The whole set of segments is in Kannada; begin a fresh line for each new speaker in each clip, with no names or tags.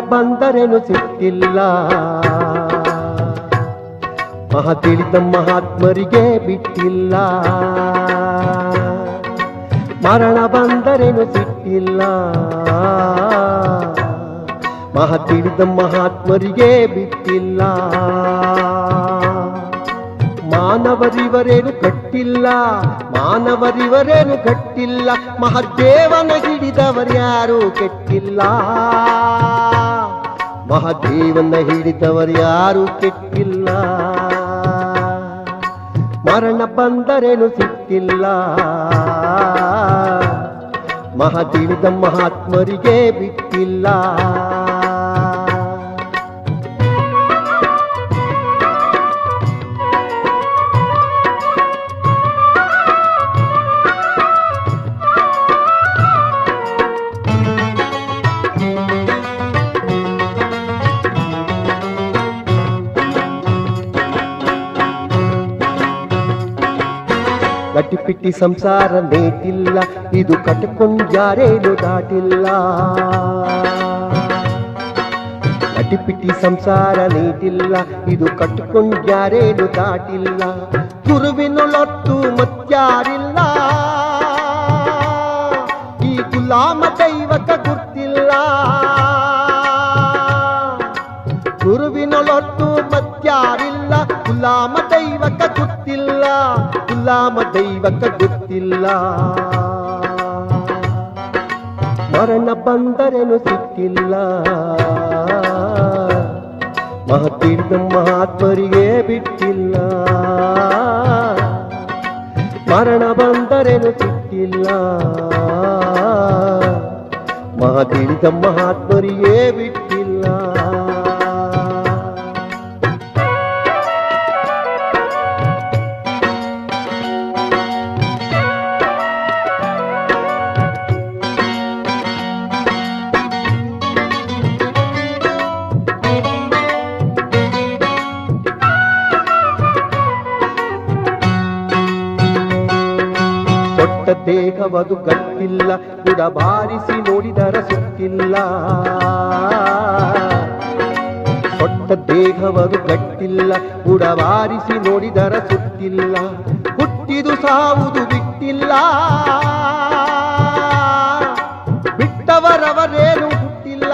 ಬಂದರೇನು ಸಿಕ್ಕಿಲ್ಲ. ಮಹಾ ತಿಳಿದ ಮಹಾತ್ಮರಿಗೆ ಬಿಟ್ಟಿಲ್ಲ. ಮರಣ ಬಂದರೇನು ಸಿಕ್ಕಿಲ್ಲ. ಮಹಾ ತಿಳಿದ ಮಹಾತ್ಮರಿಗೆ ಬಿಟ್ಟಿಲ್ಲ. ಮಾನವರಿವರೇನು ಕಟ್ಟಿಲ್ಲ ಮಾನವರಿವರೇನು ಕಟ್ಟಿಲ್ಲ ಮಹದೇವನ ಹಿಡಿದವರ್ಯಾರು ಕೆಟ್ಟಿಲ್ಲ. ಮಹದೇವನ ಹಿಡಿದವರ್ಯಾರು ಕೆಟ್ಟಿಲ್ಲ. ಮರಣ ಬಂದರೇನು ಸಿಕ್ಕಿಲ್ಲ. ಮಹದೇವಿದ ಮಹಾತ್ಮರಿಗೆ ಬಿಟ್ಟಿಲ್ಲ. ಗಟ್ಟಿಪಿಟ್ಟಿ ಸಂಸಾರ ನೇಟಿಲ್ಲ ಇದು ಕಟ್ಕೊಂಡ್ಯಾರೇನು ದಾಟಿಲ್ಲ ಗಟ್ಟಿಪಿಟ್ಟಿ ಸಂಸಾರ ನೀಟಿಲ್ಲ ಇದು ಕಟ್ಕೊಂಡ್ಯಾರೇನು ದಾಟಿಲ್ಲ ಗುರುವಿನೊಳತ್ತು ಮತ್ಯಾರಿಲ್ಲ ಈ ಗುಲಾಮ ದೈವಕ ಗುರ್ತಿಲ್ಲ ಗುರುವಿನೊಳೊಟ್ಟು ಮತ್ಯಾರಿಲ್ಲ ಗುಲಾಮ ದೈವಕ ಗೊತ್ತಿಲ್ಲ ಗುಲಾಮ ದೈವಕ ಗೊತ್ತಿಲ್ಲ ಮರಣ ಬಂದರೇನು ಸಿಕ್ಕಿಲ್ಲ ಮಹತೀರ್ಥ ಮಹಾತ್ಮರಿಗೆ ಬಿಟ್ಟಿಲ್ಲ ಮರಣ ಬಂದರೇನು ಸಿಕ್ಕಿಲ್ಲ ಮಹಾತೀರ್ಥ ಮಹಾತ್ಮರಿಗೆ ಬಿಟ್ಟಿಲ್ಲ ದೊಡ್ಡ ದೇಹವದು ಗಟ್ಟಿಲ್ಲ ಬುಡ ಬಾರಿಸಿ ನೋಡಿದರ ಸುತ್ತಿಲ್ಲ. ಕೊಟ್ಟ ದೇಹವದು ಗಟ್ಟಿಲ್ಲ ಬುಡ ಬಾರಿಸಿ ನೋಡಿದರ ಸುತ್ತಿಲ್ಲ. ಹುಟ್ಟಿದು ಸಾವುದು ಬಿಟ್ಟಿಲ್ಲ. ಬಿಟ್ಟವರವರೇನು ಹುಟ್ಟಿಲ್ಲ.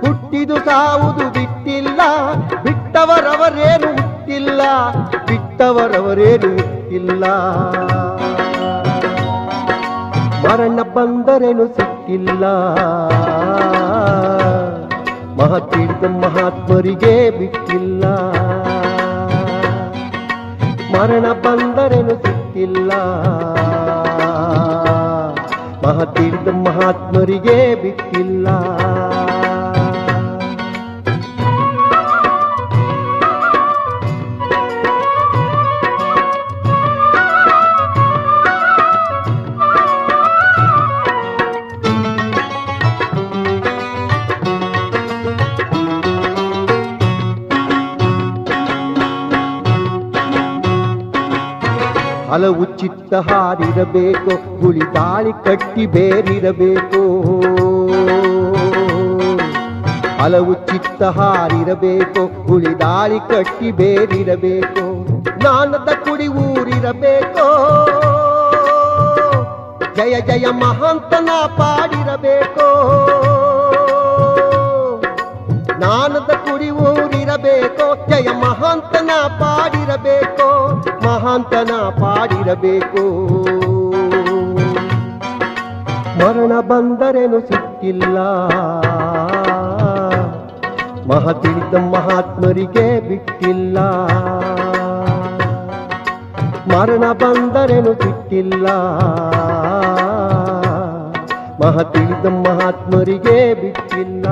ಹುಟ್ಟಿದು ಸಾವುದು ಬಿಟ್ಟವರವರೇನು ಇಲ್ಲ. ಮರಣ ಬಂದರೇನು ಸಿಕ್ಕಿಲ್ಲ. ಮಹತೀರ್ಥ ಮಹಾತ್ಮರಿಗೆ ಬಿಟ್ಟಿಲ್ಲ. ಮರಣ ಬಂದರೇನು ಸಿಕ್ಕಿಲ್ಲ. ಮಹತೀರ್ಥ ಮಹಾತ್ಮರಿಗೆ ಬಿಟ್ಟಿಲ್ಲ. ಹಲವು ಚಿತ್ತ ಹಾರಿರಬೇಕು ಗುಳಿ ತಾಳಿ ಕಟ್ಟಿ ಬೇರಿರಬೇಕು. ಹಲವು ಚಿತ್ತ ಹಾರಿರಬೇಕು ಗುಳಿ ದಾಳಿ ಕಟ್ಟಿ ಬೇರಿರಬೇಕು. ಜ್ಞಾನದ ಕುಡಿ ಊರಿರಬೇಕು. ಜಯ ಜಯ ಮಹಾಂತನ ಪಾಡಿರಬೇಕು. ಜಯ ಮಹಾಂತನ ಪಾಡಿರಬೇಕು ಮಹಾಂತನ ಪಾಡಿರಬೇಕು. ಮರಣ ಬಂದರೇನು ಸಿಕ್ಕಿಲ್ಲ. ಮಹತಿಳಿದ ಮಹಾತ್ಮರಿಗೆ ಬಿಟ್ಟಿಲ್ಲ. ಮರಣ ಬಂದರೇನು ಸಿಕ್ಕಿಲ್ಲ. ಮಹತಿಳಿದ ಮಹಾತ್ಮರಿಗೆ ಬಿಟ್ಟಿಲ್ಲ.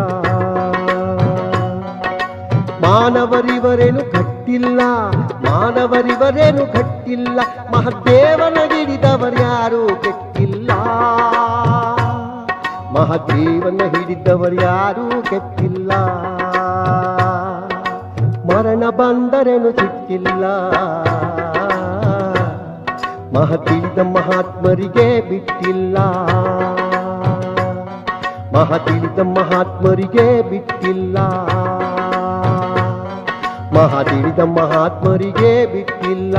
ಮಾನವರಿವರೇನು ಕಟ್ಟಿಲ್ಲ ಮಾನವರಿವರೇನು ಕಟ್ಟಿಲ್ಲ ಮಹದೇವನ ಕೆಟ್ಟಿಲ್ಲ. ಮಹದೇವನ ಹಿಡಿದವರ್ಯಾರು ಕೆಟ್ಟಿಲ್ಲ. ಮರಣ ಬಂದರೇನು ಸಿಕ್ಕಿಲ್ಲ. ಮಹತಿಳಿದ ಮಹಾತ್ಮರಿಗೆ ಬಿಟ್ಟಿಲ್ಲ. ಮಹಾ ಮಹಾತ್ಮರಿಗೆ ಬಿಟ್ಟಿಲ್ಲ. ಮಹಾ ಮಹಾತ್ಮರಿಗೆ ಬಿಟ್ಟಿಲ್ಲ.